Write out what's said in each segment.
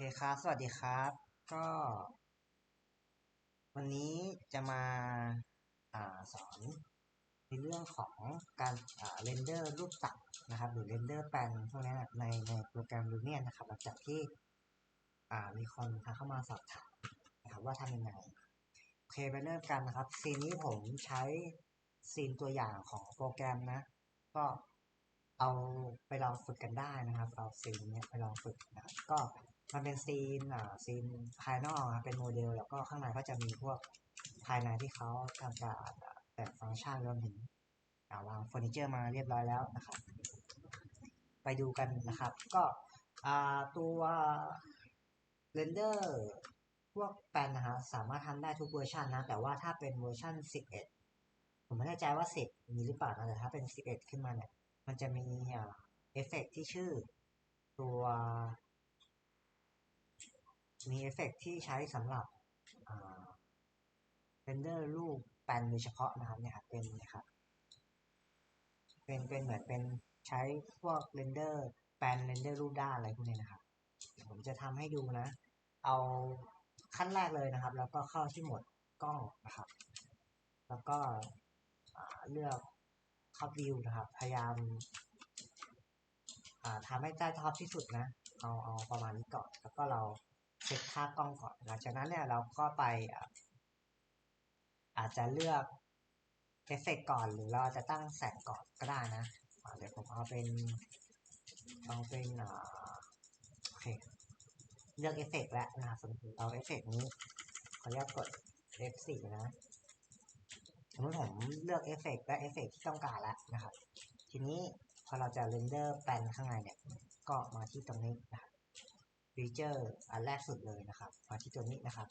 ครับ สวัสดีครับ ก็ วันนี้จะมาอ่าสอนในเรื่องของการอ่าเรนเดอร์รูปตัดนะครับ หรือเรนเดอร์แปลนพวกนี้ในในโปรแกรม Lumion นะครับ หลังจากที่อ่ามีคนทักเข้ามาสอบถามนะครับว่าทำยังไง โอเคไปเริ่มกันนะครับ ซีนนี้ผมใช้ซีนตัวอย่างของโปรแกรมนะ ก็เอาไปลองฝึกกันได้นะครับ เอาซีนเนี้ยไปลองฝึกนะครับก็ มันเป็นซีนอ่าซีนภายนอกครับเป็นโมเดล แล้วก็ข้างในก็จะมีพวกภายในที่เขาทำการแต่งฟังก์ชันรวมถึงวางเฟอร์นิเจอร์มาเรียบร้อยแล้วนะครับ ไปดูกันนะครับ ก็ตัวเรนเดอร์พวกแปลนนะฮะสามารถทำได้ทุกเวอร์ชันนะ แต่ว่าถ้าเป็นเวอร์ชัน11 ผมไม่แน่ใจว่า 10 มีหรือเปล่านะแต่ถ้าเป็น 11 ขึ้นมาเนี่ย มันจะมีเอฟเฟกที่ชื่อตัว มีเอฟเฟกที่ใช้สำหรับเรนเดอร์รูปแปนโดยเฉพาะนะครับเนี่ยครับเป็นนะครับเป็นเป็นเหมือนเป็นใช้พวกเรนเดอร์แปนเรนเดอร์รูปด้านอะไรพวกนี้นะครับผมจะทำให้ดูนะ เอาขั้นแรกเลยนะครับ แล้วก็เข้าที่โหมดกล้องนะครับ แล้วก็เลือกท็อปวิวนะครับ พยายามทำให้ใต้ท็อปที่สุดนะ เอาเอาประมาณนี้ก่อน แล้วก็เรา เช็คค่ากล้องก่อน หลังจากนั้นเนี่ยเราก็ไปอาจจะเลือกเอฟเฟกก่อนหรือเราจะตั้งแสงก่อนก็ได้นะเดี๋ยวผมเอาเป็นเอาเป็นโอเคเลือกเอฟเฟกแล้วนะครับสมมติเอาเอฟเฟกนี้ขออนุญาตกด F4 นะสมมติผมเลือกเอฟเฟกและเอฟเฟกที่ต้องการแล้วนะครับ ทีนี้พอเราจะเรนเดอร์แปลนข้างในเนี่ย ก็มาที่ตรงนี้นะครับ ฟีเจอร์อันแรกสุดเลยนะครับมาที่ตัวนี้นะครับ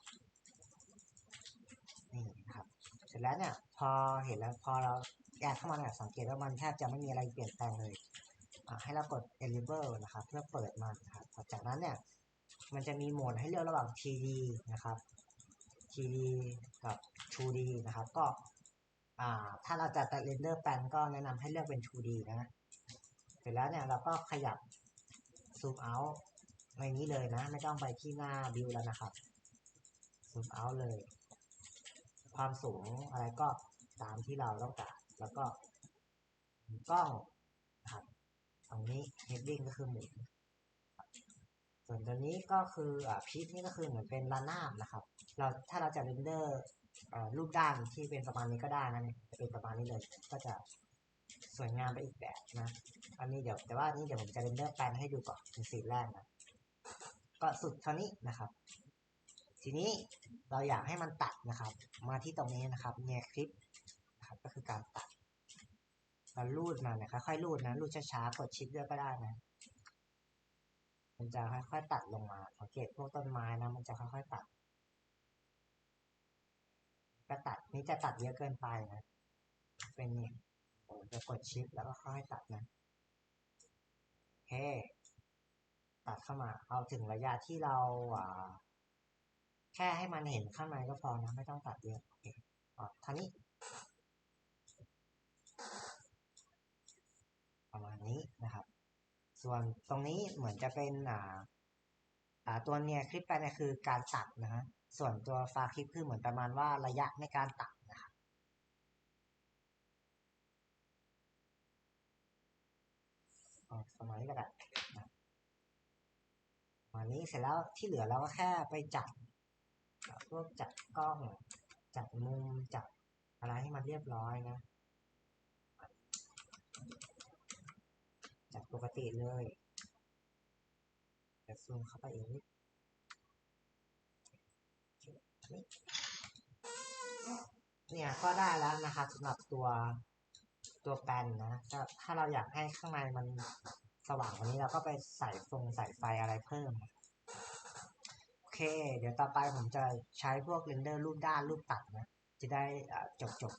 นี่นะครับ เสร็จแล้วเนี่ยพอเห็นแล้วพอเราแอดเข้ามาเนี่ยสังเกตว่ามันแทบจะไม่มีอะไรเปลี่ยนแปลงเลยให้เรากด enable นะครับ เพื่อเปิดมันนะครับจากนั้นเนี่ยมันจะมีโหมดให้เลือกระหว่าง 3D นะครับ 3D กับ 2D นะครับ ก็ถ้าเราจะเรนเดอร์แปลนก็แนะนำให้เลือกเป็น 2D นะ เสร็จแล้วเนี่ยเราก็ขยับซูมเอา ในนี้เลยนะ ไม่ต้องไปที่หน้าบิวแล้วนะครับซูมเอาเลย ความสูงอะไรก็ตามที่เราต้องการ แล้วก็กล้องครับตรงนี้ heading ก็คือหมุนส่วนตัวนี้ก็คืออ่าพีทนี่ก็คือเหมือนเป็นระนาบนะครับ เราถ้าเราจะเรนเดอร์รูปด้านที่เป็นประมาณนี้ก็ได้นะเนี่ยเป็นประมาณนี้เลย ก็จะสวยงามไปอีกแบบนะ อันนี้เดี๋ยวแต่ว่านี้เดี๋ยวผมจะเรนเดอร์แปลนให้ดูก่อนเป็นสีแรกนะ ก็สุดเท่านี้นะครับ ทีนี้เราอยากให้มันตัดนะครับ มาที่ตรงนี้นะครับเนี่คลิปนะครับ ก็คือการตัดเราลูดมาเนี่ยค่อยๆลูดนะลูดช้าๆกดชิปด้วยก็ได้นะมันจะค่อยๆตัดลงมาสังเกตพวกต้นไม้นะ มันจะค่อยๆตัดก็ตัดนี่จะตัดเยอะเกินไปนะ เป็นเนี่ยผมจะกดชิปแล้วก็ค่อยตัดนะโอเค ตัดเข้ามา เอาถึงระยะที่เราอ่าแค่ให้มันเห็นข้างในก็พอนะไม่ต้องตัดเยอะโอเคอ๋อท่านี้ ประมาณนี้นะครับ ส่วนตรงนี้เหมือนจะเป็นอ่าอ่าตัวเนี่ยคลิปไปเนี่ยคือการตัดนะฮะส่วนตัวฟาคลิปคือเหมือนประมาณว่าระยะในการตัดนะครับประมาณนี้ก็ได้ประมา ณนี้เสร็จแล้วที่เหลือเราก็แค่ไปจัดพวกจัดกล้อง จัดมุมจัดอะไรให้มันเรียบร้อยนะ จัดปกติเลยจะซูมเข้าไปอีกนิดเนี่ยก็ได้แล้วนะครับสำหรับตัวตัวแปนนะถ้าถ้าเราอยากให้ข้างในมัน สว่างกว่านี้เราก็ไปใส่ฟงใส่ไฟอะไรเพิ่ม โอเค เดี๋ยวต่อไปผมจะใช้พวกเรนเดอร์รูปด้านรูปตัดนะ จะได้จบจบ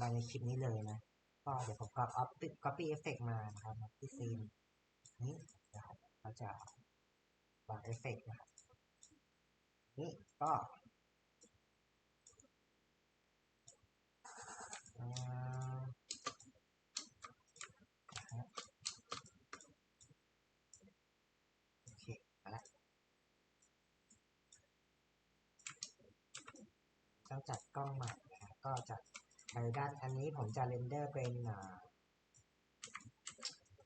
มาในคลิปนี้เลยนะ ก็เดี๋ยวผมก็เอาปิด copy effect มานะครับที่ซีนนี้นะครับเราจะวางเอฟเฟกนะครับ นี่ก็โอเคมาละ ต้องจัดกล้องใหม่นะครับก็จะไปด้านอันนี้ผมจะเรนเดอร์เป็นอ่า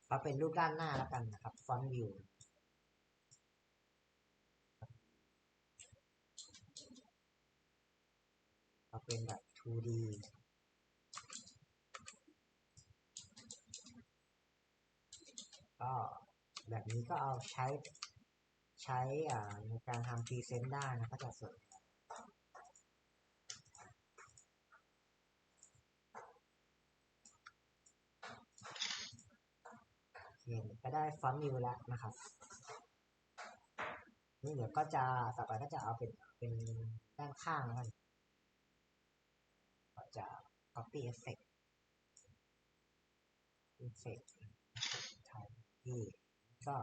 เอาเป็นรูปด้านหน้าแล้วกันนะครับฟอนต์วิวเอาเป็นแบบ 2D ก็แบบนี้ก็เอาใช้ใช้อ่าในการทำพรีเซนต์ได้นะก็จะสวย นก็ได้ฟอนต์วิวแล้วนะครับ นี่เดี๋ยวก็จะต่อไปก็จะเอาเป็นเป็นด้านข้างแล้วกันก็จะ copy effect effect ใช่ที่ก็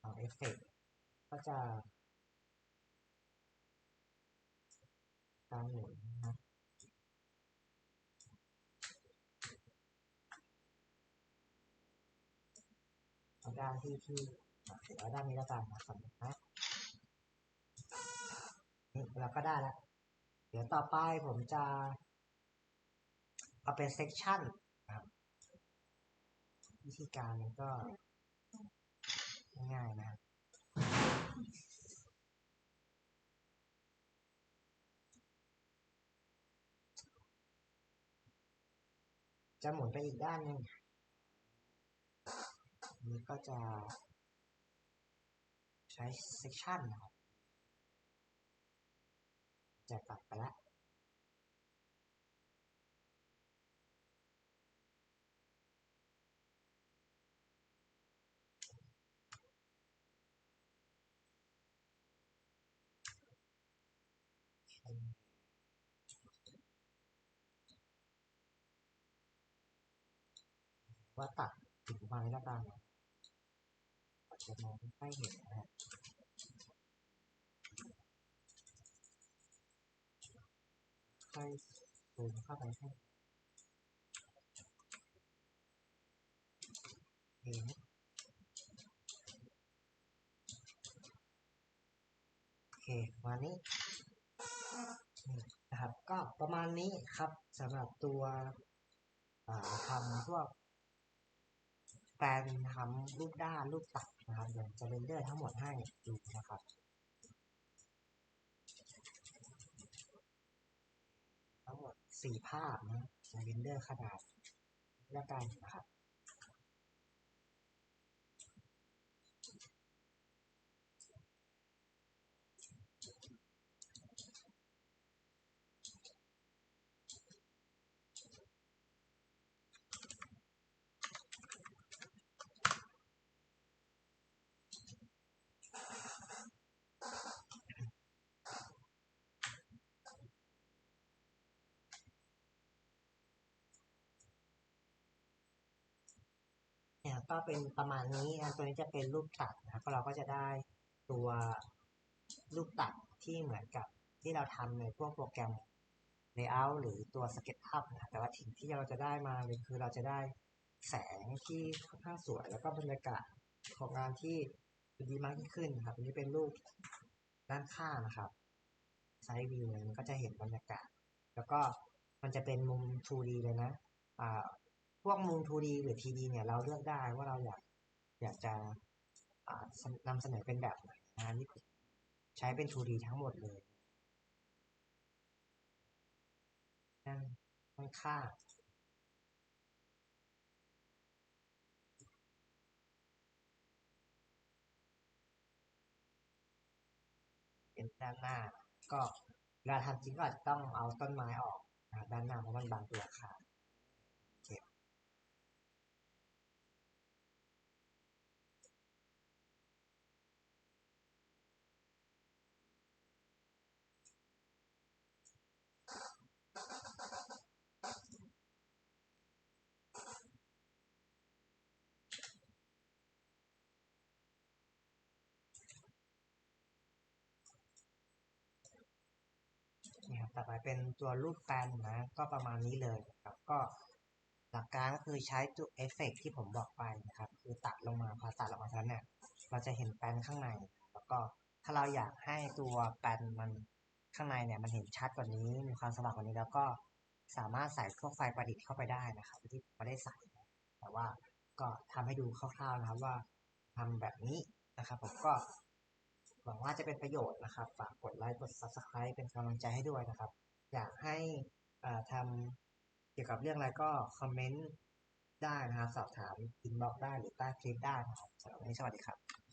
เอาเอฟเฟกก็จะการหมุนนะ เอาด้านที่ที่ถือาด้านนี้แล้วกันนะสมมตินะนี่เราก็ได้แล้วเดี๋ยวต่อไปผมจะเอาเป็นเซ c ชันนะครับวิธีการมันก็ง่ายนะจะหมุนไปอีกด้านหนึ่ง นี่ก็จะใช้ section นะครับ จะตัดไปแล้วว่าตัดถึงไม้แล้วกัน จจะมองไม่ค่อยเห็นนะฮะค่อยซูมเข้าไปให้เห็นโอเควันนี้นี่นะครับ ก็ประมาณนี้ครับสำหรับตัวอ่าทำพวก ปลนทำรูปด้านรูปตัดนะครับเดี๋ยวจะเรนเดอร์ทั้งหมดให้ดูนะครับทั้งหมดสี่ภาพนะจะเรนเดอร์ขนาดและกันนะครับ เนี่ย ก็เป็นประมาณนี้นะตัวนี้จะเป็นรูปตัดนะครับก็เราก็จะได้ตัวรูปตัดที่เหมือนกับที่เราทำในพวกโปรแกรม Layout หรือตัว SketchUp นะแต่ว่าสิ่งที่เราจะได้มาเลยคือเราจะได้แสงที่ค่อนข้างสวย แล้วก็บรรยากาศของงานที่ดีมากยิ่งขึ้นนะครับอันนี้เป็นรูปด้านข้างนะครับไซด์วิวเลยมันก็จะเห็นบรรยากาศ แล้วก็มันจะเป็นมุม 2D เลยนะอ่า พวกมุม 2D หรือ 3D เนี่ยเราเลือกได้ว่าเราอยากอยากจะนำเสนอเป็นแบบไหนนะนี่ใช้เป็น 2D ทั้งหมดเลยด้านด้านข้าเป็นด้านหน้า ก็เวลาทำจริงก็อาจจะต้องเอาต้นไม้ออกด้านหน้าเพราะมันบังตัวอาค นี่ครับต่อไปเป็นตัวรูปแปลนนะก็ประมาณนี้เลยนะครับก็หลักการก็คือใช้ตัวเอฟเฟกที่ผมบอกไปนะครับ คือตัดลงมาพอตัดลงมาแล้วเนี่ยเราจะเห็นแปลนข้างใน แล้วก็ถ้าเราอยากให้ตัวแปลนมันข้างในเนี่ยมันเห็นชัดกว่านี้มีความสว่างกว่านี้แล้วก็สามารถใส่พวกไฟประดิษฐ์เข้าไปได้นะครับ ที่ไม่ได้ใส่ แต่ว่าก็ทำให้ดูคร่าวๆนะครับว่าทำแบบนี้นะครับ ผมก็ หวังว่าจะเป็นประโยชน์นะครับ ฝากกดไลค์กด subscribe เป็นกำลังใจให้ด้วยนะครับ อยากให้อ่าทำเกี่ยวกับเรื่องอะไรก็คอมเมนต์ได้นะครับ สอบถามอินบ็อกได้หรือใต้คลิปได้นะครับสำหรับวันนี้สวัสดีครับ